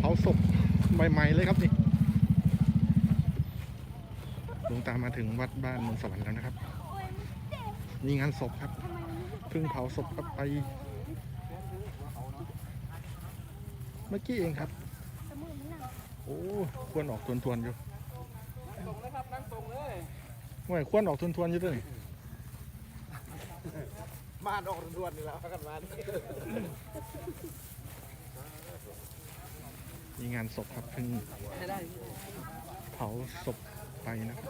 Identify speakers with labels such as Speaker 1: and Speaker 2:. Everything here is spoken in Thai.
Speaker 1: เผาศพใหม่ๆเลยครับนี่หลวงตามาถึงวัดบ้านมืองสวรรค์แล้วนะครับนี่งานศพครับเพิ่งเผาศพครับไป เมื่อกี้เองครับ โอ้ควรออกทวนๆอยู่
Speaker 2: ตรงนะครับนั่งตรงเลย
Speaker 1: ห่วยควรออกทวนๆอยู่ด้วยนี่
Speaker 2: มาดอกรวนนี่แล้วกันมา
Speaker 1: มีงานศพครับเพิ่งเผาศพไปนะครับ